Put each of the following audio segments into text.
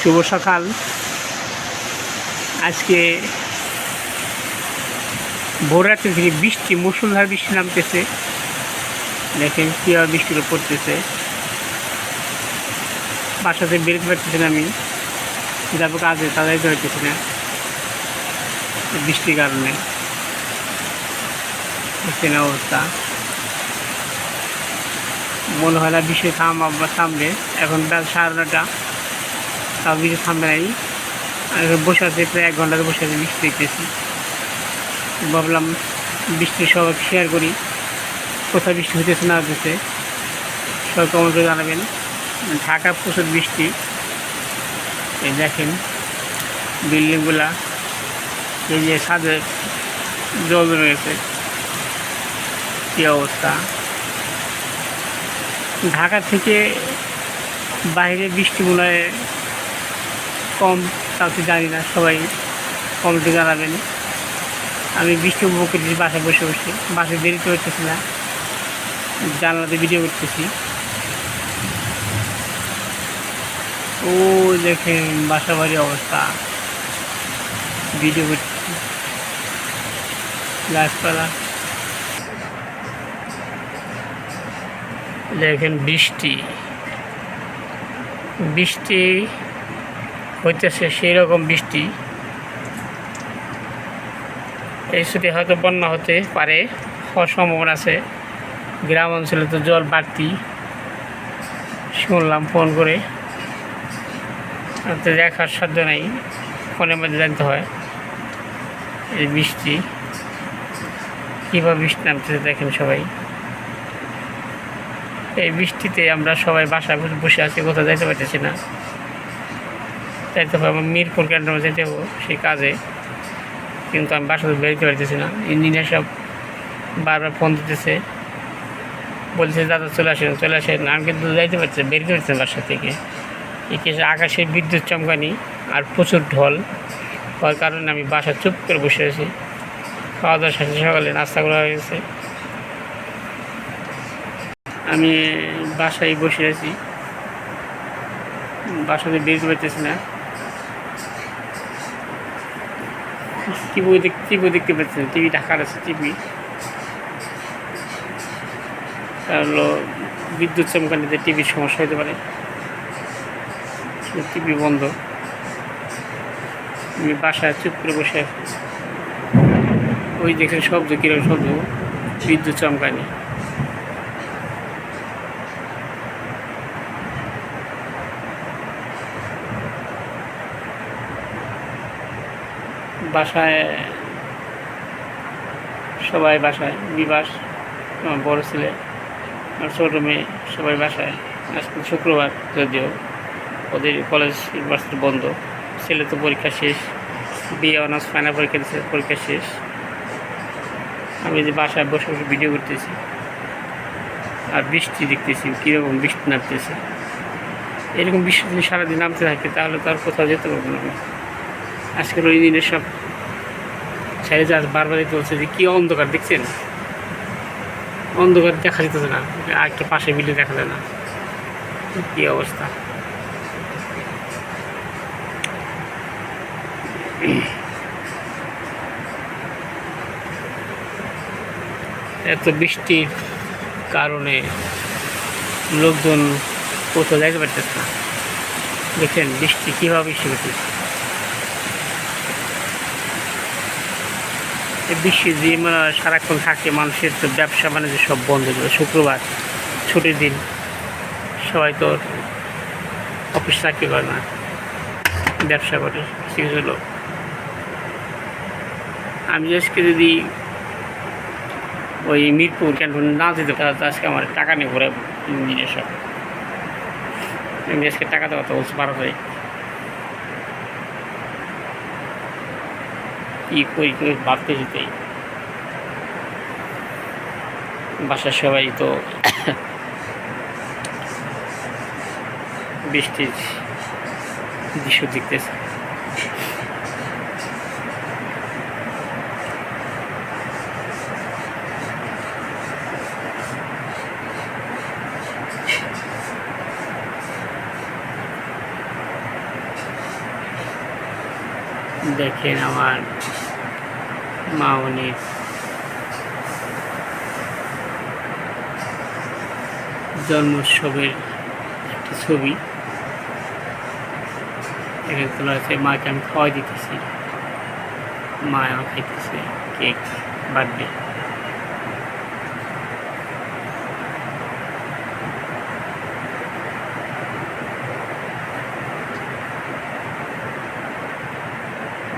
শুভ সকাল। আজকে ভোররাত্রি থেকে বৃষ্টি মুসুলধার বৃষ্টি নামতেছে, দেখেন কীভাবে বৃষ্টিগুলো পড়তেছে বাসাতে বেরোতে পারতেছি না আমি। যাব কাজে তাদের হইতেছি না। বৃষ্টির কারণে। দেখছেন অবস্থা। মনে হয় না বৃষ্টি থাম থামবে। এখন বেলা সাড়ে নটা তাও কিছু থামবে নাই আর বসে আছে, প্রায় এক ঘন্টাতে বসে আছে বৃষ্টি দেখতেছি ভাবলাম বৃষ্টি সবাই শেয়ার করি। কোথায় বৃষ্টি হইতেছে না হতেছে সবাই কমেন্ট করে জানাবেন। ঢাকা প্রচুর বৃষ্টি। এই দেখেন বিল্ডিংগুলা, এই যে ছাদে জল গেছে কী অবস্থা? ঢাকা থেকে বাইরে বৃষ্টি মনে হয় কম, কাউকে জানি না, সবাই কমেন্টে জানাবেন। আমি বৃষ্টি উপভোগ করতেছি বাসায় বসে বসে বাসায় দেরিতে করতেছি না, জানলাতে ভিডিও করতেছি। ও দেখেন, বাসা বাড়ি অবস্থা। ভিডিও করতেছি। গাছপালা। দেখেন বৃষ্টি। বৃষ্টি হইতেছে সেই রকম বৃষ্টি। এই ছুটি হয়তো বন্যা হতে পারে, হওয়ার সম্ভাবনা আছে। গ্রাম অঞ্চলে তো জল বাড়তি। শুনলাম ফোন করে। তো দেখার সাধ্য নাই, ফোনের মধ্যে জানতে হয় এই বৃষ্টি। কীভাবে বৃষ্টি নামতেছে দেখেন সবাই। এই বৃষ্টিতে আমরা সবাই বসে বসে আছি, কোথাও যাইতে পারতেছি না। যাইতে হবে মিরপুর ক্যান্টনে যেতে হব, সেই কাজে। কিন্তু আমি বাসা বেরোতে পারতেছি না। ইঞ্জিনিয়ার সব বারবার ফোন দিতেছে। বলছে দাদা, চলে আসেন চলে আসেন। আমি কিন্তু যাইতে পারছি বেরোতে পারছি বাসা থেকে। একে আকাশে বিদ্যুৎ চমকানি আর প্রচুর ঢল, হওয়ার কারণে আমি বাসা চুপ করে বসে আছি। খাওয়া দাওয়া শেষে সকালে নাস্তা করা হয়ে গেছে। আমি বাসায় বসে আছি। বাসাতে বেরোতে পারতেছি না। টিভি দেখ টিভি দেখতে পাচ্ছেন, টিভি ঢাকার আছে টিভি। হলো বিদ্যুৎ চমকানিতে টিভির সমস্যা হতে পারে। টিভি বন্ধ। আমি বাসায় চুপ করে বসে আছি। ওই দেখে শব্দ কীরকম শব্দ? বিদ্যুৎ চমকানি। বাসায়, সবাই বাসায়, বিবাস, আমার বড় ছেলে, আমার ছোটো মেয়ে, সবাই বাসায়। আজকে শুক্রবার যদিও, ওদের কলেজ ইউনিভার্সিটি বন্ধ। ছেলে তো পরীক্ষা শেষ, বিয়ে অনার্স ফাইনাল পরীক্ষা দিচ্ছে পরীক্ষা শেষ। আমি যে বাসায় বসে বসে ভিডিও করতেছি, আর বৃষ্টি দেখতেছি, কীরকম বৃষ্টি নামতেছে। এরকম বৃষ্টি যদি সারাদিন নামতে থাকে, তাহলে তো আর কোথাও যেতে পারব না। আজকের ওই দিনের সব ছেড়ে যা বারবারই চলছে যে কী অন্ধকার, দেখছেন? অন্ধকার দেখা যেতেছে না। একটু পাশে বিলে দেখা যায় না। কী অবস্থা? এত বৃষ্টির কারণে লোকজন কোথাও যাইতে পারতেছে না। দেখছেন বৃষ্টি কীভাবে বৃষ্টি হচ্ছে বৃষ্টি যে সারাক্ষণ থাকে, মানুষের তো ব্যবসা বাণিজ্য সব বন্ধ ছিল শুক্রবার, ছুটির দিন। সবাই তো অফিস চাকরি করে না। ব্যবসা করে, কিছু লোক। আমি আজকে যদি ওই মিরপুর ক্যান্টন না দিতে তো আজকে আমার টাকা নিয়ে ঘুরে সব। আমি আজকে টাকা দেওয়া তো বলছি, বারো তারিখ। করি করি ভাবতেছি তাই বাসার সবাই তো বৃষ্টির দৃশ্য দেখতেছে। দেখেন আমার মামনির জন্মোৎসবের একটি ছবি। এখানে তোলা আছে মাকে আমি খাওয়াই দিতেছি। মা আমার খাইতেছে কেক, বার্থডে।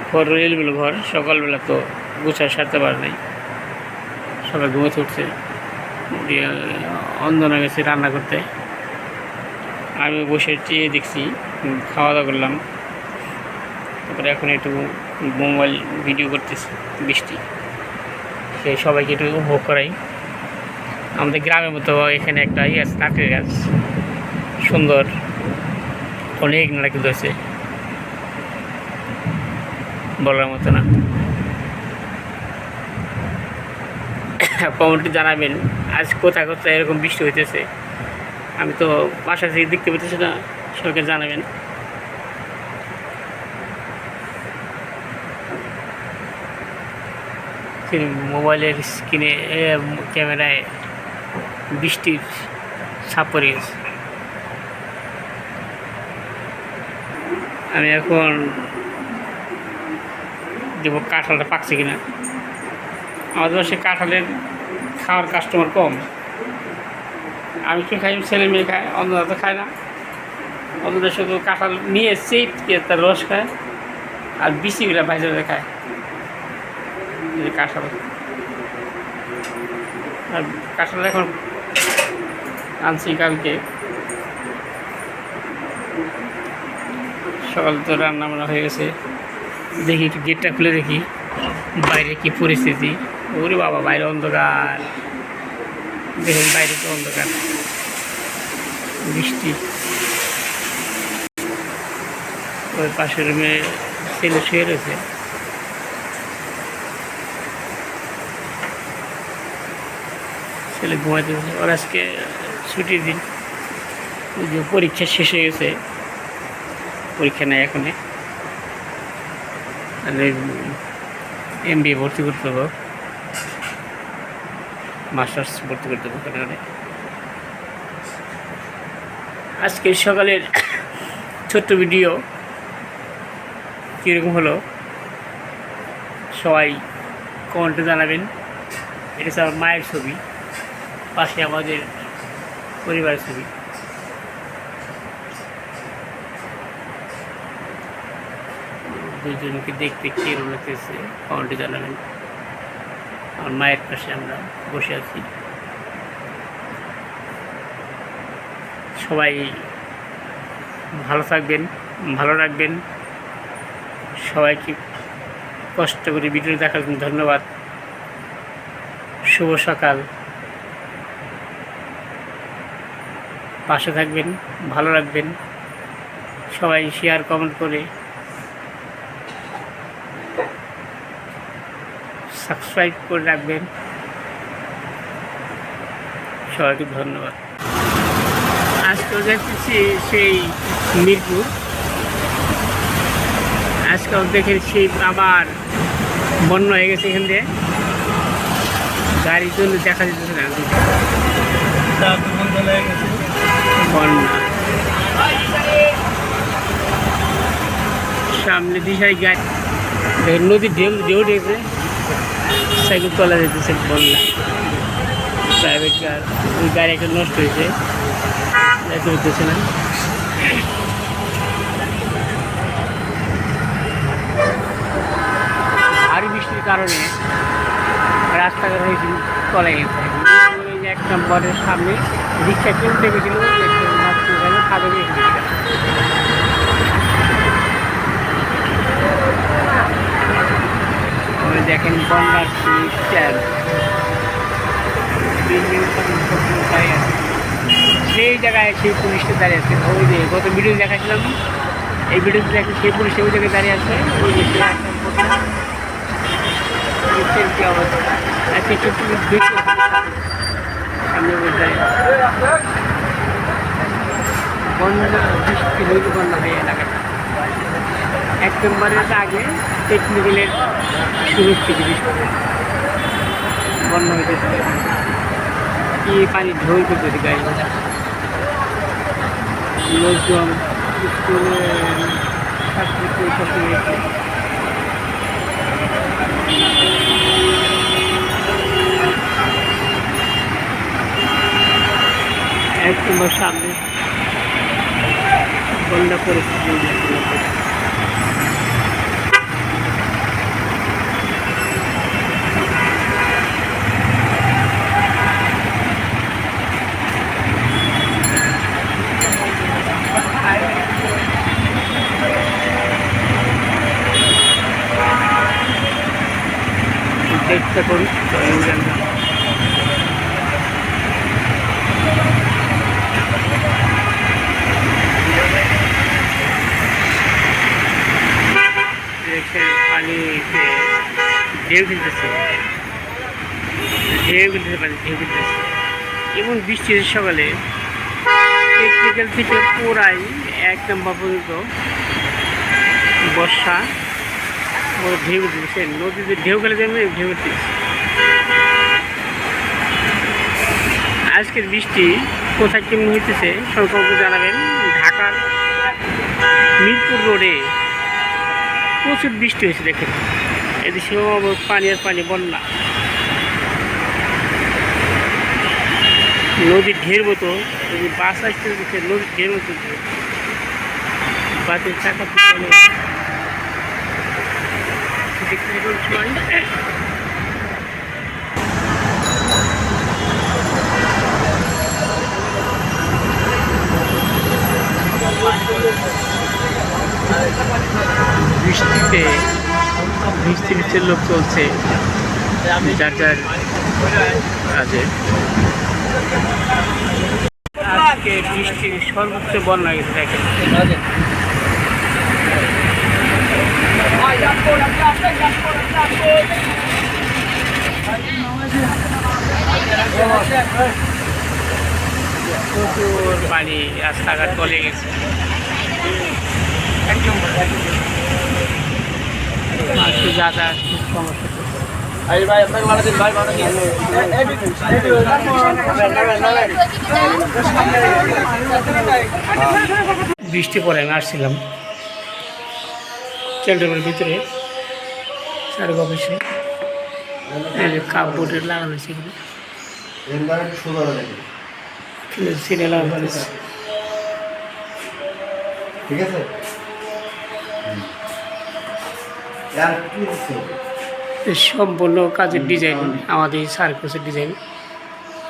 ঘর এলবেলো ঘর, সকালবেলা তো গুছায় সারতে পারে নাই। সবাই ঘুমোতে উঠছে দিয়ে অন্ধনা গেছে রান্না করতে। আমি বসে চেয়ে দেখছি খাওয়া দাওয়া করলাম। তারপরে এখন একটু মোবাইল ভিডিও করতেছি, বৃষ্টি। সে সবাইকে একটু উপভোগ করাই। আমাদের গ্রামের মতো এখানে একটা ইয়ে আছে, নারকেল গাছ। সুন্দর। অনেক নারকেল আছে বলার মতো না। কমেন্টে জানাবেন। আজ কোথায় কোথায় এরকম বৃষ্টি হইতেছে? আমি তো বাসা থেকে দেখতে পেতেছি না, সবাইকে জানাবেন। মোবাইলের স্ক্রিনে ক্যামেরায় বৃষ্টির ছাপ পড়ে গেছে। আমি এখন দেবো কাঁঠালটা পাকছে কিনা। আমাদের বাসায় কাঁঠালের খাওয়ার কাস্টমার কম। আমি কি খাই? ছেলে মেয়ে খায় অন্যরা তো খায় না। অন্যরা শুধু কাঁঠাল নিয়ে চেটকে তার রস খায়, আর বিচিগুলা ভাজা খায়। কাঁঠাল। আর কাঁঠাল এখন আনছি কালকে। সকাল তো রান্না বান্না হয়ে গেছে। দেখি একটু গেটটা খুলে দেখি, বাইরে কি পরিস্থিতি। ওরে বাবা, বাইরে অন্ধকার। দেখেন, বাইরে তো অন্ধকার। বৃষ্টি। ওই পাশের রুমে ছেলে শুয়ে রয়েছে। ছেলে ঘুমাইতে। ওর আজকে ছুটির দিন। যে পরীক্ষা শেষ হয়ে গেছে। পরীক্ষা নেই এখনে এম বি ভর্তি করতে হবে। মাস্টার্স ভর্তি করতে ওখানে আজকে সকালের ছোট্ট ভিডিও কীরকম হলো? সবাই কমেন্টে জানাবেন। এটা আমার মায়ের ছবি, পাশে আমাদের পরিবারের ছবি। দুজনকে দেখতে কীরকম লাগতেছে কমেন্টে জানাবেন। আমার মায়ের পাশে আমরা বসে আছি। সবাই ভালো থাকবেন, ভালো রাখবেন। সবাইকে কষ্ট করে ভিডিও দেখার জন্য ধন্যবাদ। শুভ সকাল। পাশে থাকবেন, ভালো রাখবেন। সবাই শেয়ার কমেন্ট করে সাবস্ক্রাইব করে রাখবেন। সবাইকে ধন্যবাদ। আজকেও যাচ্ছি সেই মিরপুর। আজকেও দেখে সেই আবার বন্য হয়ে গেছে এখান দিয়ে। গাড়ির জন্য দেখা যেতেছে না। সামনে দিশায় গাড়ি। নদীর ঢেউ ঢেউ উঠেছে। সাইকেল তোলা যেতেছে বন্যা প্রাইভেট কার ওই গাড়ি একটা নষ্ট হয়েছে। যেতে হতেছে না। ভারী বৃষ্টির কারণে রাস্তাঘাট হয়েছে তলায় গেছে। এক নম্বরের সামনে, রিক্সা চলতে গেছিল খাবে রিক্সা ওই দেখেন দাঁড়িয়ে আছে সেই জায়গায় সেই পুলিশটা দাঁড়িয়ে আছে। ওই যে গত ভিডিও দেখাছিলাম এই ভিডিওতে দেখেন সেই পুলিশ ওই জায়গায় দাঁড়িয়ে আছে। ওই যে কি অবস্থা? আর কিছু সামনে আছে। বন্যা বৃষ্টি হইতে বন্যা হয়ে এলাকাটা এক নম্বরের আগে টেকনিক্যালের শুরুর থেকে বন্যা হইতেছে কি পানি ঢোল করতেছে গাড়ি লোকজন এক নম্বর সামনে বন্যা পরিস্থিতি দেখতে পারি দেখেন পানিতে ঢেউ কিনতেছে ঢেউ কিনতেছে পানি ঢেউ কিনতেছে এমন বৃষ্টির সকালে। টেকনিক্যাল থেকে পুরাই এক নম্বর পর্যন্ত বর্ষা। ও ঢেউ দিচ্ছে নদীতে ঢেউ গেলে যেমন ঢেউ দিচ্ছে আজকের বৃষ্টি কোথায় কেমন হইতেছে সংখ্যাকে জানাবেন। ঢাকার মিরপুর রোডে প্রচুর বৃষ্টি হয়েছে দেখেন। এদেশে পানি আর পানি বন্যা নদীর ঢের মতো, যদি বাস আসতে দেখে নদীর ঢের মতো। বাসের চাকা দেখুন বৃষ্টিতে বৃষ্টি বৃষ্টির লোক চলছে। যার যার কাজে। আজকে বৃষ্টির সর্বোচ্চ বন্যা গেছে দেখেন প্রচুর পানি রাস্তাঘাট চলে গেছে। যাতায়াত সমস্যা বৃষ্টি পড়ে আমি আসছিলাম চেল্টারের ভিতরে সার্ক অফিসে কাপড়ের লাগানো ছিল সিনে লাগানো হয়েছে ঠিক আছে সম্পূর্ণ কাজের ডিজাইন আমাদের সার্কাসের ডিজাইন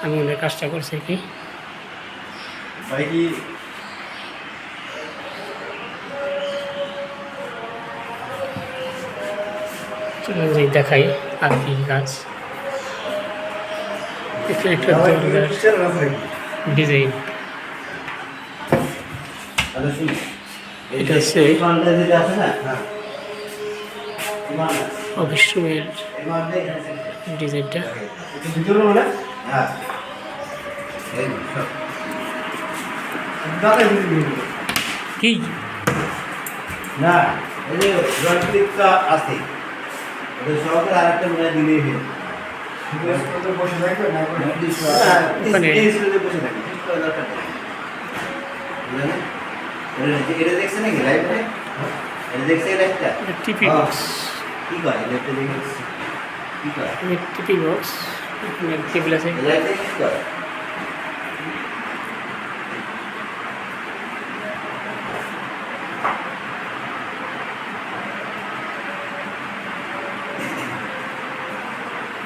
আমি ওনার কাজটা করছি কি। দেখাই আর কি কাজ? ডিজাইন এটা হচ্ছে করে। ডিজাইনটা। কি না এই যে রডক্লিপটা আছে ওদের সহকারে আরেকটা মনে দিলেই। বসে থাকবে না বসে থাকি, ঠিক করার দরকার এটা- এটা দেখছে নাকি লাইভে এটা দেখছে লাইভটা টিপি। বক্স কি লাইভটা দেখেছি কি টিপি বক্স আছে কি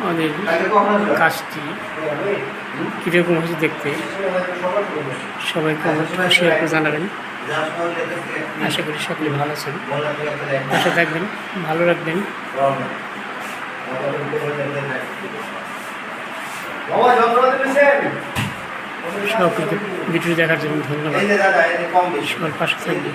আমাদের কাজটি কীরকম হয়েছে দেখতে? সবাইকে শেয়ার করে জানাবেন। আশা করি সকলে ভালো আছেন। আশা থাকবেন, ভালো রাখবেন। সকলকে ভিডিও দেখার জন্য ধন্যবাদ। সকল পাশে থাকবেন।